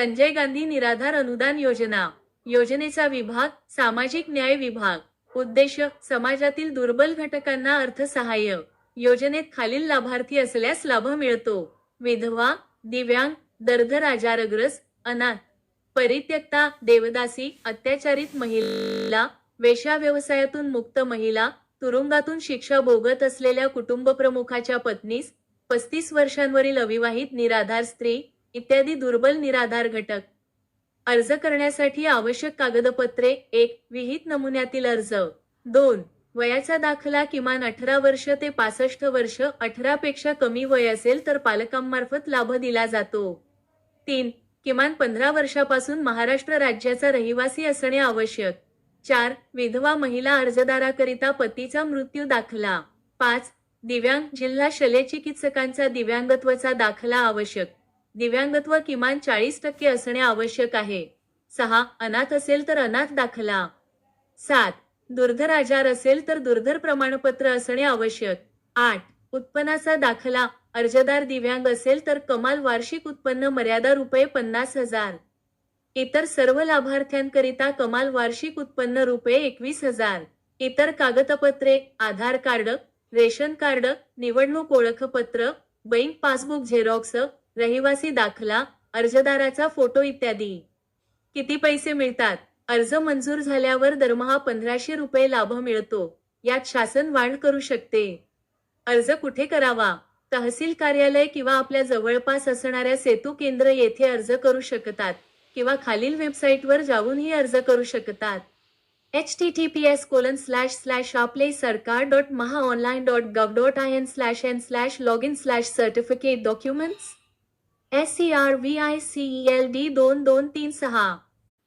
संजय गांधी निराधार अनुदान योजना योजनेचा विभाग सामाजिक न्याय विभाग उद्देश समाजातील दुर्बल घटकांना अर्थसहाय्य योजनेत खालील लाभार्थी असल्यास लाभ मिळतो. विधवा दिव्यांग दर्धर आजारग्रस्त अनाथ परित्यक्ता देवदासी अत्याचारित महिला वेशा व्यवसायातून मुक्त महिला तुरुंगातून शिक्षा भोगत असलेल्या कुटुंब प्रमुखाच्या पत्नीस पस्तीस वर्षांवरील अविवाहित निराधार स्त्री इत्यादी दुर्बल निराधार घटक. अर्ज करण्यासाठी आवश्यक कागदपत्रे एक विहित नमुन्यातील अर्ज. दोन वयाचा दाखला किमान अठरा वर्ष ते पासष्ट वर्ष अठरा पेक्षा कमी वय असेल तर पालकांमार्फत लाभ दिला जातो. तीन किमान पंधरा वर्षापासून महाराष्ट्र राज्याचा रहिवासी असणे आवश्यक. चार विधवा महिला अर्जदाराकरिता पतीचा मृत्यू दाखला. पाच दिव्यांग जिल्हा शल्यचिकित्सकांचा दिव्यांगत्वाचा दाखला आवश्यक. दिव्यांगत्व किमान चाळीस टक्के असणे आवश्यक आहे. सहा अनाथ असेल तर अनाथ दाखला. सात दुर्धर आजार असेल तर दुर्धर प्रमाणपत्र असणे आवश्यक. आठ उत्पन्नाचा दाखला अर्जदार दिव्यांग असेल तर कमाल वार्षिक उत्पन्न मर्यादा रुपये पन्नास हजार. इतर सर्व लाभार्थ्यांकरिता कमाल वार्षिक उत्पन्न रुपये एकवीस हजार. इतर कागदपत्रे आधार कार्ड रेशन कार्ड निवडणूक ओळखपत्र बँक पासबुक झेरॉक्स रहिवासी दाखला अर्जदाराचा फोटो इत्यादी. किती पैसे मिळतात? अर्ज मंजूर झाल्यावर दरमहा पंधराशे रुपये लाभ मिळतो. यात शासन वाढ करू शकते. अर्ज कुठे करावा? तहसील कार्यालय किंवा आपल्या जवळपास असणाऱ्या सेतू केंद्र येथे अर्ज करू शकतात किंवा खालील वेबसाईटवर जाऊनही अर्ज करू शकतात. H T T P S colon slash slash Aaple Sarkar dot Maha online dot gov dot I N slash N slash log in slash certificate documents S C R V I C L D दोन दोन तीन सहा.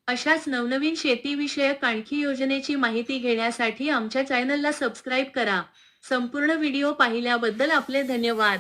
अशाच नवनवीन शेतीविषयक आणखी योजनेची माहिती घेण्यासाठी आमच्या चॅनलला सबस्क्राईब करा. संपूर्ण व्हिडिओ पाहिल्याबद्दल आपले धन्यवाद.